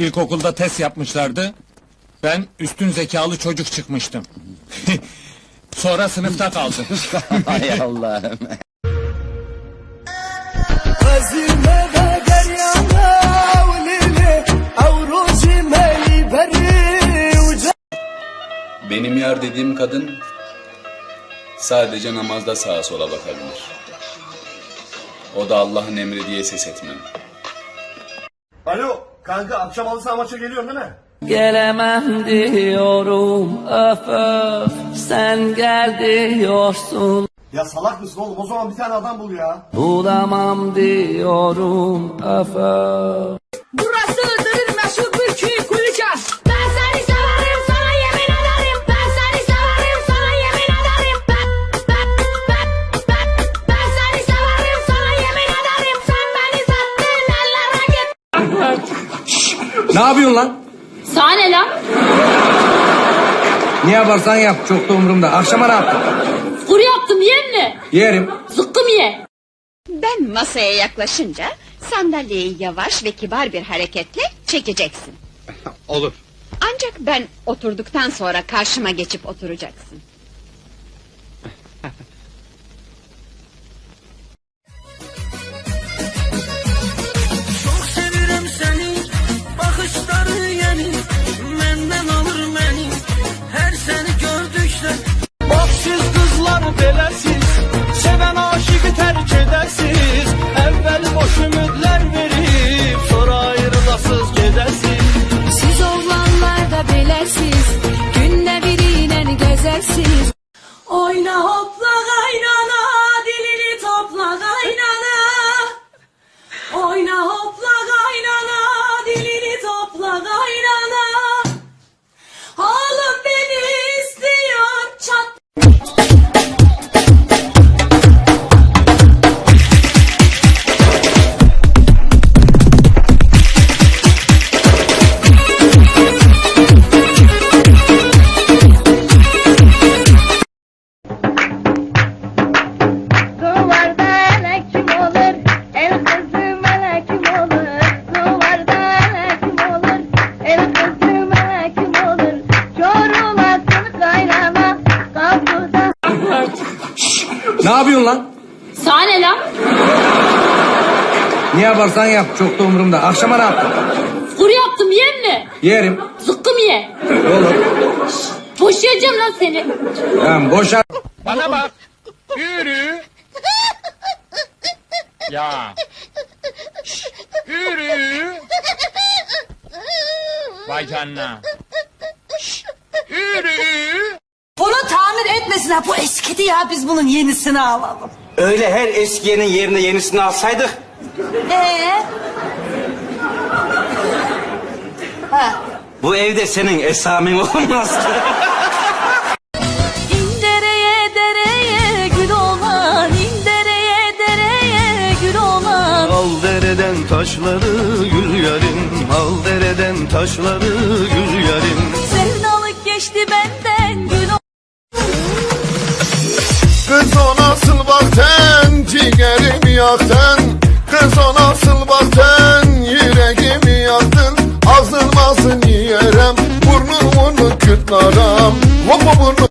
İlkokulda test yapmışlardı. Ben üstün zekalı çocuk çıkmıştım. Sonra sınıfta kaldım. Hay Allah'ım. Benim yar dediğim kadın sadece namazda sağa sola bakabilir. O da Allah'ın emri diye ses etmem. Alo kanka akşam halı saha maça geliyorsun değil mi? Gelemem diyorum öf öf sen gel diyorsun Ya salak mısın oğlum o zaman bir tane adam bul ya. Bulamam diyorum öf öf Burası Iğdır'ın meşhur Bürkü Kuluças. Ben seni severim sana yemin ederim. Ben seni severim sana yemin ederim. Ben, ben, ben, ben, ben seni severim sana yemin ederim. Sen beni sattın ellere git. ne yapıyorsun lan? Sana ne lan? Ne yaparsan yap çok da umurumda. Akşama ne yaptın? Kuru yaptım yiyen mi? Yerim. Zıkkım ye. Ben masaya yaklaşınca sandalyeyi yavaş ve kibar bir hareketle çekeceksin. Olur. Ancak ben oturduktan sonra karşıma geçip oturacaksın. fizesse Ne yapıyorsun lan? Sana ne lan? Ne yaparsan yap çok da umurumda. Akşama ne yaptın? Kuru yaptım yiyen mi? Yerim. Zıkkım ye. Olur. Boşayacağım lan seni. Tamam boşa. Bana bak. Yürü. Ya. Yürü. Vay canına. Yürü. Etmesinler bu eskidi ya biz bunun yenisini alalım Öyle her eskiyenin yerine yenisini alsaydık. Ee? Bu evde senin esamin olmaz. İndereye dereye gül olan, indereye dereye gül olan. Al dereden taşları gül yarim Al dereden taşları gül yarim Sevdalık geçti benden Kız o nasıl baktın ciğerimi yaktın. Kız o nasıl baktın yüreğimi yaktın. Ağzın ağzını yerem burnunu kıtlaram Hop burnu